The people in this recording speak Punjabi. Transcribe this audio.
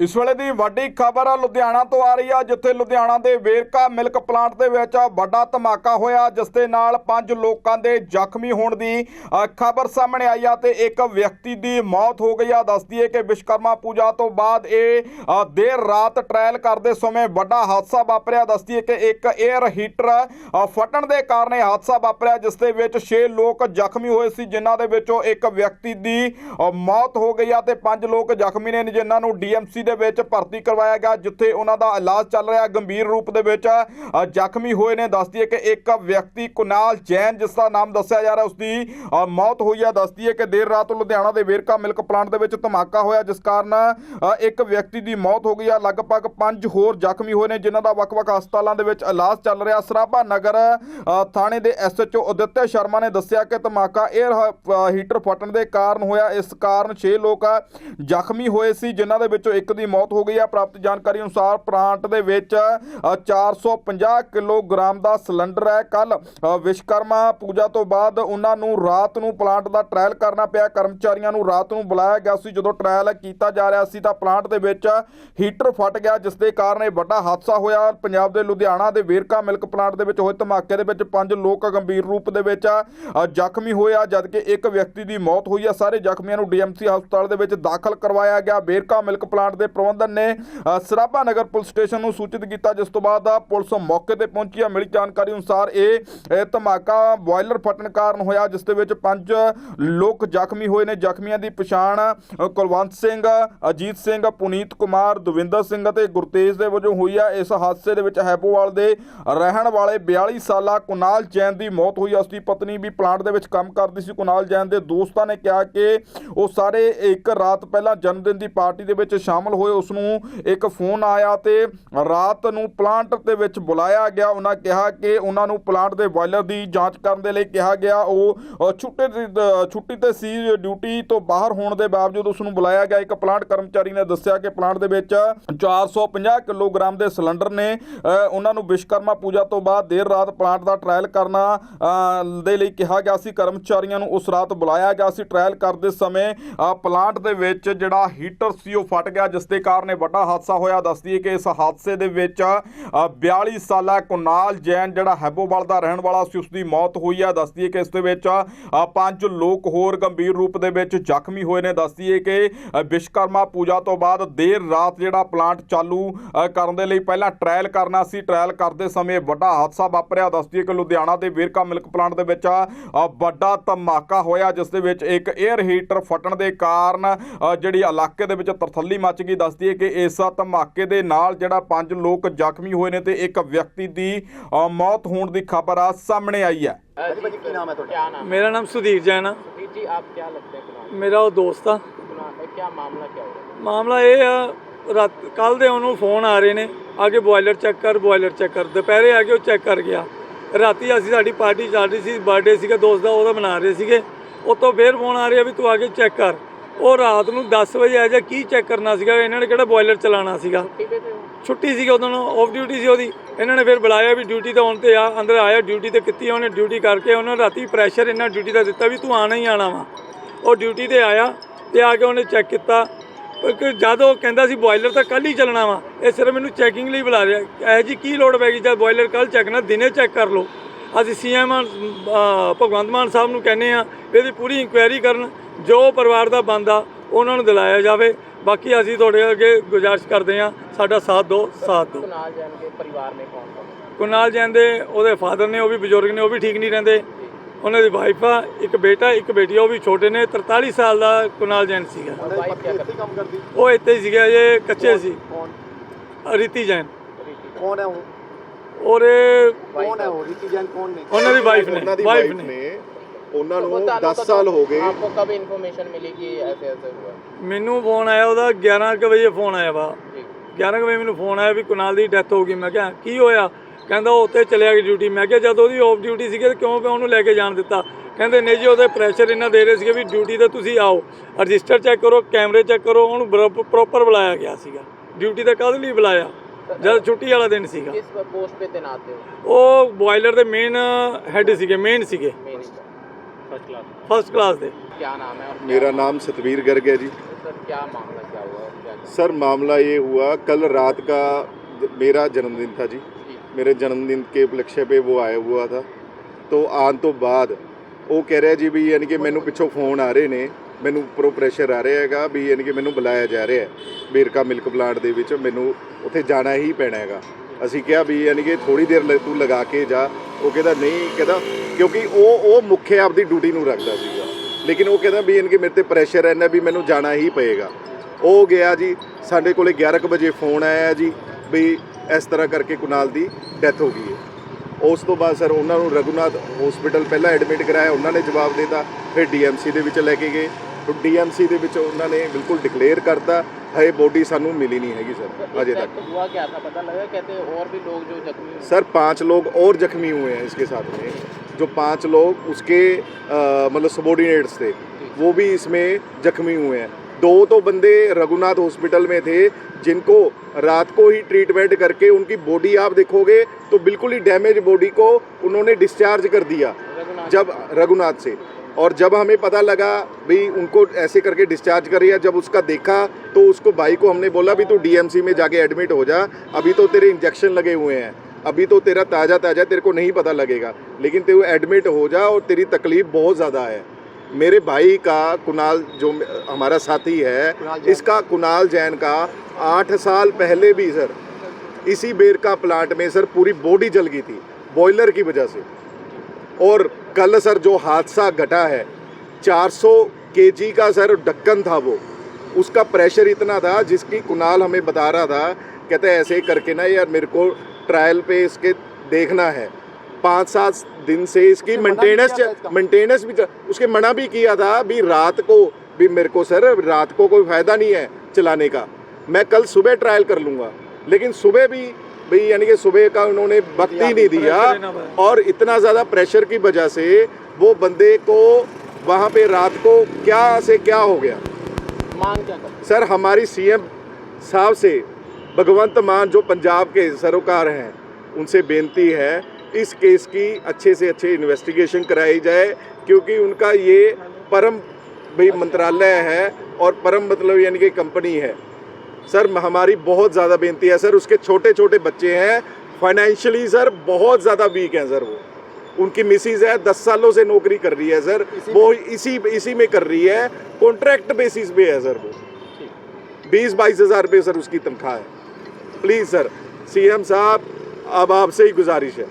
ਇਸ ਵੇਲੇ ਦੀ ਵੱਡੀ ਖਬਰ ਲੁਧਿਆਣਾ ਤੋਂ ਆ ਰਹੀ ਆ, ਜਿੱਥੇ ਲੁਧਿਆਣਾ ਦੇ ਵੇਰਕਾ ਮਿਲਕ ਪਲਾਂਟ ਦੇ ਵਿੱਚ ਵੱਡਾ ਧਮਾਕਾ ਹੋਇਆ, ਜਿਸ ਦੇ ਨਾਲ ਪੰਜ ਲੋਕਾਂ ਦੇ ਜ਼ਖਮੀ ਹੋਣ ਦੀ ਖਬਰ ਸਾਹਮਣੇ ਆਈ ਆ ਤੇ ਇੱਕ ਵਿਅਕਤੀ ਦੀ ਮੌਤ ਹੋ ਗਈ ਆ। ਦੱਸਦੀ ਹੈ ਕਿ ਵਿਸ਼ਕਰਮਾ ਪੂਜਾ ਤੋਂ ਬਾਅਦ ਇਹ ਦੇਰ ਰਾਤ ਟ੍ਰਾਇਲ ਕਰਦੇ ਸਮੇਂ ਵੱਡਾ ਹਾਦਸਾ ਵਾਪਰਿਆ। ਦੱਸਦੀ ਹੈ ਕਿ ਇੱਕ 에ਅਰ ਹੀਟਰ ਫਟਣ ਦੇ ਕਾਰਨ ਇਹ ਹਾਦਸਾ ਵਾਪਰਿਆ, ਜਿਸ ਦੇ ਵਿੱਚ 6 ਲੋਕ ਜ਼ਖਮੀ ਹੋਏ ਸੀ, ਜਿਨ੍ਹਾਂ ਦੇ ਵਿੱਚੋਂ ਇੱਕ ਵਿਅਕਤੀ ਦੀ ਮੌਤ ਹੋ ਗਈ ਆ ਤੇ ਪੰਜ ਲੋਕ ਜ਼ਖਮੀ ਨੇ, ਜਿਨ੍ਹਾਂ ਨੂੰ ਡੀਐਮਸੀ ਦੇ ਵਿੱਚ ਭਰਤੀ ਕਰਵਾਇਆ ਗਿਆ, ਜਿੱਥੇ ਉਹਨਾਂ ਦਾ ਇਲਾਜ ਚੱਲ ਰਿਹਾ ਗੰਭੀਰ ਰੂਪ ਦੇ ਵਿੱਚ। ਜ਼ਖਮੀ ਹੋਏ ਨੇ। ਦੱਸਦੀ ਹੈ ਕਿ ਇੱਕ ਵਿਅਕਤੀ ਕੁਨਾਲ ਜੈਨ, ਜਿਸ ਦਾ ਨਾਮ ਦੱਸਿਆ ਜਾ ਰਿਹਾ ਉਸ ਦੀ ਮੌਤ ਹੋਈ ਹੈ ਦੱਸਦੀ ਹੈ ਕਿ ਦੇਰ ਰਾਤ ਲੁਧਿਆਣਾ ਦੇ ਵੇਰਕਾ ਮਿਲਕ ਪਲਾਂਟ ਦੇ ਵਿੱਚ ਧਮਾਕਾ ਹੋਇਆ, ਜਿਸ ਕਾਰਨ ਇੱਕ ਵਿਅਕਤੀ ਦੀ ਮੌਤ ਹੋ ਗਈ ਆ। ਲਗਭਗ ਪੰਜ ਹੋਰ ਜ਼ਖਮੀ ਹੋਏ ਨੇ, ਜਿਨ੍ਹਾਂ ਦਾ ਵੱਖ-ਵੱਖ ਹਸਪਤਾਲਾਂ ਦੇ ਵਿੱਚ ਇਲਾਜ ਚੱਲ ਰਿਹਾ। ਸਰਾਭਾ ਨਗਰ ਥਾਣੇ ਦੇ ਐਸਐਚਓ ਉਦਿੱਤਿਆ ਸ਼ਰਮਾ ਨੇ ਦੱਸਿਆ ਕਿ ਧਮਾਕਾ 에ਅਰ ਹੀਟਰ ਫਟਣ ਦੇ ਕਾਰਨ ਹੋਇਆ। ਇਸ ਕਾਰਨ 6 ਲੋਕ ਜ਼ਖਮੀ ਹੋਏ ਸੀ, ਜਿਨ੍ਹਾਂ ਦੇ ਵਿੱਚੋਂ ਇੱਕ ਦੀ ਮੌਤ ਹੋ ਗਈ ਹੈ। ਪ੍ਰਾਪਤ ਜਾਣਕਾਰੀ ਅਨੁਸਾਰ ਪਲਾਂਟ ਦੇ ਵਿੱਚ ਅ, 450 ਕਿਲੋਗ੍ਰਾਮ ਦਾ ਸਿਲੰਡਰ ਹੈ। ਕੱਲ ਵਿਸ਼ਕਰਮਾ ਪੂਜਾ ਤੋਂ ਬਾਅਦ ਉਹਨਾਂ ਨੂੰ ਰਾਤ ਨੂੰ ਪਲਾਂਟ ਦਾ ਟ੍ਰਾਇਲ ਕਰਨਾ ਪਿਆ। ਕਰਮਚਾਰੀਆਂ ਨੂੰ ਰਾਤ ਨੂੰ ਬੁਲਾਇਆ ਗਿਆ ਸੀ। ਜਦੋਂ ਟ੍ਰਾਇਲ ਕੀਤਾ ਜਾ ਰਿਹਾ ਸੀ ਤਾਂ ਪਲਾਂਟ ਦੇ ਵਿੱਚ ਹੀਟਰ ਫਟ ਗਿਆ ਜਿਸ ਦੇ ਕਾਰਨ ਇਹ ਵੱਡਾ ਹਾਦਸਾ ਹੋਇਆ। ਪੰਜਾਬ ਦੇ ਲੁਧਿਆਣਾ ਦੇ ਵੇਰਕਾ ਮਿਲਕ ਪਲਾਂਟ ਦੇ ਵਿੱਚ ਹੋਏ ਧਮਾਕੇ ਦੇ ਵਿੱਚ ਪੰਜ ਲੋਕ ਗੰਭੀਰ ਰੂਪ ਦੇ ਵਿੱਚ ਜ਼ਖਮੀ ਹੋਏ ਆ ਜਦਕਿ ਇੱਕ ਵਿਅਕਤੀ ਦੀ ਮੌਤ ਹੋਈ ਆ। ਸਾਰੇ ਜ਼ਖਮੀਆਂ ਨੂੰ ਡੀਐਮਸੀ ਹਸਪਤਾਲ ਦੇ ਵਿੱਚ ਦਾਖਲ ਕਰਵਾਇਆ ਗਿਆ। ਵੇਰਕਾ ਮਿਲਕ ਪਲਾਂਟ ਦੇ ਪ੍ਰਬੰਧਨ ਨੇ ਸਰਾਭਾ ਨਗਰ ਪੁਲਿਸ ਸਟੇਸ਼ਨ ਨੂੰ ਸੂਚਿਤ ਕੀਤਾ, ਜਿਸ ਤੋਂ ਬਾਅਦ ਪੁਲਿਸ ਮੌਕੇ ਤੇ ਪਹੁੰਚੀ ਹੈ। ਮਿਲੀ ਜਾਣਕਾਰੀ ਅਨੁਸਾਰ ਇਹ ਧਮਾਕਾ ਬੋਇਲਰ ਫਟਣ ਕਾਰਨ ਹੋਇਆ, ਜਿਸ ਦੇ ਵਿੱਚ ਪੰਜ ਲੋਕ ਜ਼ਖਮੀ ਹੋਏ ਨੇ। ਜ਼ਖਮੀਆਂ ਦੀ ਪਛਾਣ ਕੁਲਵੰਤ ਸਿੰਘ, ਅਜੀਤ ਸਿੰਘ, ਪੁਨੀਤ ਕੁਮਾਰ, ਦਵਿੰਦਰ ਸਿੰਘ ਅਤੇ ਗੁਰਤੇਜ ਦੇ ਵਜੋਂ ਹੋਈ ਆ। ਇਸ ਹਾਦਸੇ ਦੇ ਵਿੱਚ ਹੈਪੋਵਾਲ ਦੇ ਰਹਿਣ ਵਾਲੇ 42 ਸਾਲਾ ਕੁਨਾਲ ਜੈਨ ਦੀ ਮੌਤ ਹੋਈ ਆ। ਉਸ ਦੀ ਪਤਨੀ ਵੀ ਪਲਾਂਟ ਦੇ ਵਿੱਚ ਕੰਮ ਕਰਦੀ ਸੀ। ਕੁਨਾਲ ਜੈਨ ਦੇ ਦੋਸਤਾਂ ਨੇ ਕਿਹਾ ਕਿ ਉਹ ਸਾਰੇ ਇੱਕ ਰਾਤ ਪਹਿਲਾਂ ਜਨਮ ਦਿਨ ਦੀ ਪਾਰਟੀ ਦੇ ਵਿੱਚ ਸ਼ਾਮਲ ਹੋਏ ਉਸ ਨੂੰ ਇੱਕ ਫੋਨ ਆਇਆ ਤੇ ਰਾਤ ਨੂੰ ਪਲਾਂਟ ਦੇ ਵਿੱਚ ਬੁਲਾਇਆ ਗਿਆ। ਉਹਨਾਂ ਕਿਹਾ ਕਿ ਉਹਨਾਂ ਨੂੰ ਪਲਾਂਟ ਦੇ ਬਾਇਲਰ ਦੀ ਜਾਂਚ ਕਰਨ ਦੇ ਲਈ ਕਿਹਾ ਗਿਆ। ਉਹ ਅ, ਛੁੱਟੀ ਤੇ ਸੀ ਡਿਊਟੀ ਤੋਂ ਬਾਹਰ ਹੋਣ ਦੇ ਬਾਵਜੂਦ ਉਸ ਨੂੰ ਬੁਲਾਇਆ ਗਿਆ। ਇੱਕ ਪਲਾਂਟ ਕਰਮਚਾਰੀ ਨੇ ਦੱਸਿਆ ਕਿ ਪਲਾਂਟ ਦੇ ਵਿੱਚ 450 ਕਿਲੋਗ੍ਰਾਮ ਦੇ ਸਿਲੰਡਰ ਨੇ। ਅ, ਉਹਨਾਂ ਨੂੰ ਵਿਸ਼ਕਰਮਾ ਪੂਜਾ ਤੋਂ ਬਾਅਦ ਦੇਰ ਰਾਤ ਪਲਾਂਟ ਦਾ ਟ੍ਰਾਇਲ ਕਰਨਾ ਅ, ਦੇ ਲਈ ਕਿਹਾ ਗਿਆ ਸੀ। ਕਰਮਚਾਰੀਆਂ ਨੂੰ ਉਸ ਰਾਤ ਬੁਲਾਇਆ ਗਿਆ ਸੀ। ਟ੍ਰਾਇਲ ਕਰਦੇ ਸਮੇਂ ਪਲਾਂਟ ਦੇ ਵਿੱਚ ਜਿਹੜਾ ਹੀਟਰ ਸੀ ਉਹ ਫਟ ਗਿਆ ਜਿਸ ਦੇ ਕਾਰਨ ਇਹ ਵੱਡਾ ਹਾਦਸਾ ਹੋਇਆ। ਦੱਸਦੀ ਹੈ ਕਿ ਇਸ ਹਾਦਸੇ ਦੇ ਵਿੱਚ ਅ, 42 ਸਾਲਾ ਕੁਨਾਲ ਜੈਨ ਜਿਹੜਾ ਹੈਬੋਵਾਲ ਦਾ ਰਹਿਣ ਵਾਲਾ ਸੀ ਉਸ ਦੀ ਮੌਤ ਹੋਈ ਹੈ ਦੱਸਦੀ ਹੈ ਕਿ ਇਸ ਦੇ ਵਿੱਚ ਪੰਜ ਲੋਕ ਹੋਰ ਗੰਭੀਰ ਰੂਪ ਦੇ ਵਿੱਚ ਜ਼ਖਮੀ ਹੋਏ ਨੇ। ਦੱਸਦੀ ਹੈ ਕਿ ਅ, ਵਿਸ਼ਵਕਰਮਾ ਪੂਜਾ ਤੋਂ ਬਾਅਦ ਦੇਰ ਰਾਤ ਜਿਹੜਾ ਪਲਾਂਟ ਚਾਲੂ ਕਰਨ ਦੇ ਲਈ ਪਹਿਲਾਂ ਟ੍ਰਾਇਲ ਕਰਨਾ ਸੀ। ਟ੍ਰਾਇਲ ਕਰਦੇ ਸਮੇਂ ਵੱਡਾ ਹਾਦਸਾ ਵਾਪਰਿਆ। ਦੱਸਦੀ ਹੈ ਕਿ ਲੁਧਿਆਣਾ ਦੇ ਵੇਰਕਾ ਮਿਲਕ ਪਲਾਂਟ ਦੇ ਵਿੱਚ ਵੱਡਾ ਧਮਾਕਾ ਹੋਇਆ ਜਿਸ ਦੇ ਵਿੱਚ ਇੱਕ 에ਅਰ ਹੀਟਰ ਫਟਣ ਦੇ ਕਾਰਨ ਜਿਹੜੀ ਇਲਾਕੇ ਦੇ ਵਿੱਚ ਤਰਥੱਲੀ ਮੱਚ ਕੀ ਦੱਸਦੀ ਹੈ ਕਿ ਇਸ ਧਮਾਕੇ ਦੇ ਨਾਲ ਜਿਹੜਾ ਪੰਜ ਲੋਕ ਜ਼ਖਮੀ ਹੋਏ ਨੇ ਤੇ ਇੱਕ ਵਿਅਕਤੀ ਦੀ ਮੌਤ ਹੋਣ ਦੀ ਖਬਰ ਆ ਸਾਹਮਣੇ ਆਈ ਹੈ। ਮੇਰਾ ਨਾਮ ਸੁਧੀਰ ਜੈਨ ਆ। ਮੇਰਾ ਉਹ ਦੋਸਤ ਆ। ਮਾਮਲਾ ਇਹ ਆ ਰਾਤ ਕੱਲ ਦੇ ਉਹਨੂੰ ਫੋਨ ਆ ਰਹੇ ਨੇ। ਆ ਕੇ ਬੋਇਲਰ ਚੈੱਕ ਕਰ ਬੋਇਲਰ ਚੈੱਕ ਕਰ। ਦੁਪਹਿਰੇ ਆ ਕੇ ਉਹ ਚੈੱਕ ਕਰ ਗਿਆ। ਰਾਤੀ ਅਸੀਂ ਸਾਡੀ ਪਾਰਟੀ ਚੱਲ ਰਹੀ ਸੀ ਬਰਥਡੇ ਸੀਗਾ ਦੋਸਤ ਦਾ ਉਹਦਾ ਮਨਾ ਰਹੇ ਸੀਗੇ। ਉਤੋਂ ਫੇਰ ਫੋਨ ਆ ਰਿਹਾ ਵੀ ਤੂੰ ਆ ਕੇ ਚੈੱਕ ਕਰ। ਉਹ ਰਾਤ ਨੂੰ 10 ਵਜੇ ਆਇਆ ਜਾਂ, ਕੀ ਚੈੱਕ ਕਰਨਾ ਸੀਗਾ? ਇਹਨਾਂ ਨੇ ਕਿਹੜਾ ਬੋਇਲਰ ਚਲਾਉਣਾ ਸੀਗਾ? ਛੁੱਟੀ ਸੀਗੀ ਨੂੰ ਆਫ ਡਿਊਟੀ ਸੀ ਉਹਦੀ। ਇਹਨਾਂ ਨੇ ਫਿਰ ਬੁਲਾਇਆ ਵੀ ਡਿਊਟੀ ਤਾਂ ਆਉਣ ਤੇ ਆ, ਅੰਦਰ ਆਇਆ ਡਿਊਟੀ ਤੇ ਕੀਤੀ, ਉਹਨੇ ਡਿਊਟੀ ਕਰਕੇ ਉਹਨਾਂ ਰਾਤੀ ਪ੍ਰੈਸ਼ਰ ਇਹਨਾਂ ਡਿਊਟੀ ਦਾ ਦਿੱਤਾ ਵੀ ਤੂੰ ਆਣਾ ਹੀ ਆਣਾ ਵਾ। ਉਹ ਡਿਊਟੀ ਤੇ ਆਇਆ ਤੇ ਆ ਕੇ ਉਹਨੇ ਚੈੱਕ ਕੀਤਾ। ਕਿ ਜਦ ਉਹ ਕਹਿੰਦਾ ਸੀ ਬੋਇਲਰ ਤਾਂ ਕੱਲ ਹੀ ਚੱਲਣਾ ਵਾ, ਇਹ ਸਿਰਫ ਮੈਨੂੰ ਚੈਕਿੰਗ ਲਈ ਬੁਲਾ ਰਿਹਾ। ਇਹ ਜੀ ਕੀ ਲੋਡ ਪੈ ਗਈ? ਜਦ ਬੋਇਲਰ ਕੱਲ ਚੈੱਕ ਨਾ, ਦਿਨੇ ਚੈੱਕ ਕਰ ਲਓ। ਅਸੀਂ ਸੀਐਮ ਭਗਵੰਤ ਮਾਨ ਸਾਹਿਬ ਨੂੰ ਕਹਿੰਦੇ ਆ ਇਹਦੀ ਪੂਰੀ ਇਨਕੁਆਇਰੀ ਕਰਨ ਜੋ ਪਰਿਵਾਰ ਦਾ ਬੰਦਾ ਉਹਨਾਂ ਨੂੰ ਦਿਲਾਇਆ ਜਾਵੇ। ਬਾਕੀ ਅਸੀਂ ਤੁਹਾਡੇ ਅੱਗੇ ਗੁਜ਼ਾਰਿਸ਼ ਕਰਦੇ ਆ ਸਾਡਾ ਸਾਥ ਦੋ ਸਾਥ ਦਿਓ। ਕੁਨਾਲ ਜੈਨ ਦੇ ਪਰਿਵਾਰ ਨੇ ਕੌਣ ਕੁਨਾਲ ਜੈਨ ਦੇ ਉਹਦੇ ਫਾਦਰ ਨੇ ਉਹ ਵੀ ਬਜ਼ੁਰਗ ਨੇ ਉਹ ਵੀ ਠੀਕ ਨਹੀਂ ਰਹਿੰਦੇ। ਉਹਨਾਂ ਦੀ ਵਾਈਫ ਆ ਇੱਕ ਬੇਟਾ ਇੱਕ ਬੇਟੀ ਉਹ ਵੀ ਛੋਟੇ ਨੇ 43 ਸਾਲ ਦਾ ਕੁਨਾਲ ਜੈਨ ਸੀਗਾ। ਉਹ ਇੱਥੇ ਸੀਗਾ ਇਹ ਕੱਚੇ ਸੀ। ਰੀਤੀ ਜੈਨ। ਕੌਣ ਹੈ ਉਹ? ਮੈਨੂੰ ਫੋਨ ਆਇਆ ਉਹਦਾ 11 ਕੁ ਵਜੇ ਫੋਨ ਆਇਆ ਵਾ। 11 ਵਜੇ ਮੈਨੂੰ ਫੋਨ ਆਇਆ ਵੀ ਕੁਨਾਲ ਦੀ ਡੈਥ ਹੋ ਗਈ। ਮੈਂ ਕਿਹਾ ਕੀ ਹੋਇਆ? ਕਹਿੰਦਾ ਉਹ ਉੱਤੇ ਚਲਿਆ ਗਿਆ ਡਿਊਟੀ ਮੈਂ ਕਿਹਾ ਜਦ ਉਹਦੀ ਆਫ ਡਿਊਟੀ ਸੀਗੀ ਕਿਉਂ ਉਹਨੂੰ ਲੈ ਕੇ ਜਾਣ ਦਿੱਤਾ? ਕਹਿੰਦੇ ਨਹੀਂ ਜੀ ਉਹਦੇ ਪ੍ਰੈਸ਼ਰ ਇਹਨਾਂ ਦੇ ਰਹੇ ਸੀਗੇ ਵੀ ਡਿਊਟੀ ਤੇ ਤੁਸੀਂ ਆਓ। ਰਜਿਸਟਰ ਚੈੱਕ ਕਰੋ ਕੈਮਰੇ ਚੈੱਕ ਕਰੋ। ਉਹਨੂੰ ਪ੍ਰੋਪਰ ਬੁਲਾਇਆ ਗਿਆ ਸੀਗਾ। ਡਿਊਟੀ ਦਾ ਕਦ ਲਈ ਬੁਲਾਇਆ? ਜਦ ਛੁੱਟੀ ਵਾਲਾ ਦਿਨ ਸੀਗਾ किस पोस्ट पे तैनात थे वो ਉਹ ਬੋਇਲਰ ਦੇ ਮੇਨ ਹੈੱਡ ਸੀਗੇ ਮੇਨ ਸੀਗੇ मेरी फर्स्ट क्लास ਫਸਟ ਕਲਾਸ ਦੇ क्या नाम है और क्या ਮੇਰਾ ਨਾਮ ਸਤਵੀਰ ਗਰਗ ਹੈ ਜੀ सर क्या मामला क्या हुआ क्या सर मामला ये हुआ कल रात का मेरा जन्मदिन था जी जी मेरे जन्मदिन के उपलक्ष्य पे वो आया हुआ था तो ਆਉਣ ਤੋਂ ਬਾਅਦ ਉਹ ਕਹਿ ਰਿਹਾ ਜੀ ਵੀ ਯਾਨੀ ਕਿ ਮੈਨੂੰ ਪਿੱਛੋਂ ਫੋਨ ਆ ਰਹੇ ਨੇ ਮੈਨੂੰ ਉੱਪਰੋਂ ਪ੍ਰੈਸ਼ਰ ਆ ਰਿਹਾ ਹੈਗਾ ਵੀ ਯਾਨੀ ਕਿ ਮੈਨੂੰ ਬੁਲਾਇਆ ਜਾ ਰਿਹਾ ਹੈ। ਬੇਰਕਾ ਮਿਲਕ ਪਲਾਂਟ ਦੇ ਵਿੱਚ ਮੈਨੂੰ ਉੱਥੇ ਜਾਣਾ ਹੀ ਪੈਣਾ ਹੈਗਾ। ਅਸੀਂ ਕਿਹਾ ਵੀ ਯਾਨੀ ਕਿ ਥੋੜੀ ਦੇਰ ਲ- ਤੂੰ ਲਗਾ ਕੇ ਜਾ। ਉਹ ਕਹਿੰਦਾ ਨਹੀਂ, ਕਹਿੰਦਾ ਕਿਉਂਕਿ ਉਹ ਉਹ ਮੁੱਖੇ ਆਪਦੀ ਡਿਊਟੀ ਨੂੰ ਰੱਖਦਾ ਸੀਗਾ। ਲੇਕਿਨ ਉਹ ਕਹਿੰਦਾ ਵੀ ਯਾਨੀ ਕਿ ਮੇਰੇ ਤੇ ਪ੍ਰੈਸ਼ਰ ਹੈ ਨਾ ਵੀ ਮੈਨੂੰ ਜਾਣਾ ਹੀ ਪਏਗਾ। ਉਹ ਗਿਆ ਜੀ, ਸਾਡੇ ਕੋਲੇ 11 ਕੁ ਵਜੇ ਫੋਨ ਆਇਆ ਜੀ ਵੀ ਇਸ ਤਰ੍ਹਾਂ ਕਰਕੇ ਕੁਨਾਲ ਦੀ ਡੈਥ ਹੋ ਗਈ ਹੈ। ਉਸ ਤੋਂ ਬਾਅਦ ਸਰ ਉਹਨਾਂ ਨੂੰ ਰਘੁਨਾਥ ਹਸਪੀਟਲ ਪਹਿਲਾਂ ਐਡਮਿਟ ਕਰਾਇਆ, ਉਹਨਾਂ ਨੇ ਜਵਾਬ ਦਿੱਤਾ, ਫਿਰ ਡੀਐਮਸੀ ਦੇ ਵਿੱਚ ਲੈ ਕੇ ਗਏ। ਡੀਐਮਸੀ ਦੇ ਵਿੱਚ ਉਹਨਾਂ ਨੇ ਬਿਲਕੁਲ ਡਿਕਲੇਅਰ ਕਰਤਾ ਹਏ ਬੋਡੀ ਸਾਨੂੰ ਮਿਲੀ ਨਹੀਂ ਹੈਗੀ ਸਰ ਅਜੇ तक Exact हुआ क्या था पता लगा कहते हैं और भी लोग जो जख्मी हुए सर पांच लोग और जख्मी हुए हैं इसके साथ में जो पांच लोग उसके अ, मतलब सबॉर्डिनेट्स थे वो भी इसमें जख्मी हुए हैं दो तो बंदे रघुनाथ हॉस्पिटल में थे जिनको रात को ही ट्रीटमेंट करके उनकी बॉडी आप देखोगे तो बिल्कुल ही डैमेज बॉडी को उन्होंने डिस्चार्ज कर दिया रघुनाथ जब रघुनाथ से और जब हमें पता लगा भाई उनको ऐसे करके डिस्चार्ज कर दिया जब उसका देखा तो उसको भाई को हमने बोला भी तू डीएमसी में जाके एडमिट हो जा अभी तो तेरे इंजेक्शन लगे हुए हैं अभी तो तेरा ताज़ा ताज़ा तेरे को नहीं पता लगेगा लेकिन तेरे एडमिट हो जा और तेरी तकलीफ़ बहुत ज़्यादा है मेरे भाई का कुणाल जो हमारा साथी है। इसका कुणाल जैन का आठ साल पहले भी सर इसी बेरका प्लांट में सर पूरी बॉडी जल गई थी बॉयलर की वजह से और कल सर जो हादसा घटा है 400 केजी का सर ढक्कन था वो। उसका प्रेशर इतना था जिसकी कुणाल हमें बता रहा था कहते हैं ऐसे करके ना यार मेरे को ट्रायल पे इसके देखना है। पाँच सात दिन से इसकी मेंटेनेंस? मेंटेनेंस भी उसके मना भी किया था भी रात को भी मेरे को सर रात को कोई फ़ायदा नहीं है चलाने का। मैं कल सुबह ट्रायल कर लूँगा लेकिन सुबह भी भाई यानी कि सुबह का उन्होंने वक्त ही नहीं दिया। और इतना ज़्यादा प्रेशर की वजह से वो बंदे को वहाँ पे रात को क्या से क्या हो गया मांग क्या करते सर हमारी सीएम साहब से भगवंत मान जो पंजाब के सरोकार हैं उनसे बेनती है इस केस की अच्छे से अच्छे इन्वेस्टिगेशन कराई जाए क्योंकि उनका ये परम भाई मंत्रालय है और परम मतलब यानी कि कंपनी है सर हमारी बहुत ज़्यादा बेनती है सर उसके छोटे छोटे बच्चे हैं। फाइनेंशियली सर बहुत ज़्यादा वीक हैं सर वो। उनकी मिसिज है दस सालों से नौकरी कर रही है सर। वो इसी इसी में कर रही है। कॉन्ट्रैक्ट बेसिस पे है सर वो। बीस बाईस हज़ार रुपये सर उसकी तनख्वाह है। प्लीज़ सर सीएम साहब अब आपसे ही गुजारिश है।